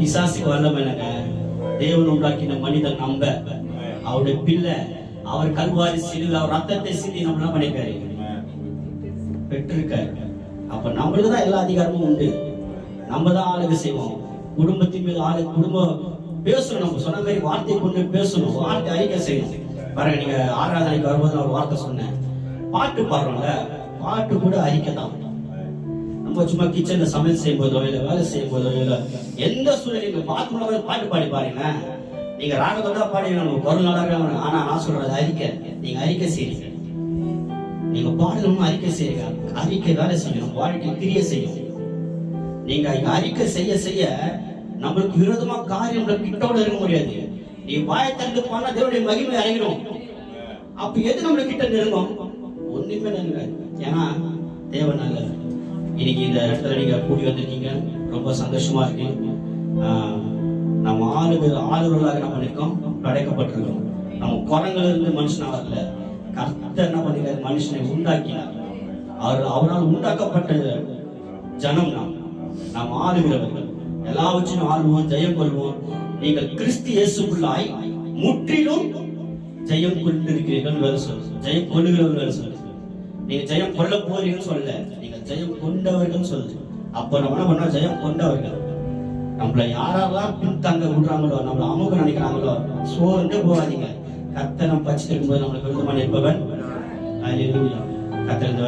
பிசாசுக்கு வல்லமை இல்லைங்க தேவன் உண்டாக்கின மனிதன் நம்ப. அவருடைய பிள்ளை அவர் கல்வாரி சிலுவை அவர் ரத்தத்தை சிந்தி நம்ம என்ன பண்ணிருக்காரு? பெற்றிருக்காரு. அப்ப நம்மளுக்கு தான் எல்லா அதிகாரமும் உண்டு. நம்ம தான் ஆளுக செய்வோம். குடும்பத்தின் மீது ஆளு குடும்பம் பேசணும். நம்ம சொன்ன மாதிரி வார்த்தை கொண்டு பேசணும். வார்த்தை அறிக்கை செய்யணும். பாருங்க நீங்க ஆராதனைக்கு வரும்போது நான் ஒரு வார்த்தை சொன்னேன். பாட்டு பாடுறோம்ல பாட்டு கூட அறிக்கை தான். நம்ம சும்மா கிச்சன்ல சமையல் செய்யும் போதோ இல்ல வேலை செய்யும் போதோ இல்ல எந்த சூழ்நிலை நீங்க பாத்ரூம்ல போய் பாட்டு பாடி பாருங்க. நீங்க ராகத்தோட பாடி நம்ம குரல் நல்லா இருக்காங்க ஆனா நான் சொல்றது அறிக்கை. நீங்க அறிக்கை செய்யுங்க. நீங்க பாடணும் அறிக்கை செய்யுங்க. அறிக்கை வேலை செய்யணும் வாழ்க்கை கிரிய செய்யும். நீங்க அறிக்கை செய்ய செய்ய நம்மளுக்கு விரோதமா காரியங்கள் கிட்டோட இருக்க முடியாது. நீ வாயை திறந்து போனா தேவனுடைய மகிமை இறங்கிடும் அப்ப எது நம்மளுக்கு கிட்ட நெருங்கும்? ஒண்ணுமே நெருங்காது. ஏன்னா தேவன் நல்லது இன்னைக்கு இந்த இடத்துல நீங்க கூடி வந்திருக்கீங்க. ரொம்ப சந்தோஷமா இருக்கு. நம்ம ஆளுகள் ஆளுகளாக நம்ம நிற்கோம் படைக்கப்பட்டிருக்கோம். நம்ம குரங்குல இருந்து மனுஷனா வரல கர்த்தர் என்ன பண்ணிருக்காரு மனுஷனை உண்டாக்கினார். அவர் அவரால் உண்டாக்கப்பட்ட ஜனம் நாம். நாம் ஆளுகிறவர்கள். எல்லாவற்றையும் ஆளுவோம் ஜெயம் கொள்வோம். நீங்கள் கிறிஸ்து இயேசுக்குள்ளாய் முற்றிலும் ஜெயம் கொண்டிருக்கிறீர்கள் வேறு சொல்லு. ஜெயம் கொள்ளுகிறவர்கள் சொல்லு. நீங்க ஜெயம் கொள்ள போறீங்கன்னு சொல்ல நீங்க ஜெயம் கொண்டவர்கள் சொல்லு. அப்ப நம்ம என்ன பண்ணோம் ஜெயம் கொண்டவர்கள். நம்மள யாரெல்லாம் பின்தங்க விடுறாங்களோ நம்மள அமுக நினைக்கிறாங்களோ சோர்ந்து போகாதீங்க. கத்தனம் பச்சிட்டு இருக்கும்போது நம்மளுக்கு விருதமான இருப்பவன் கத்தர்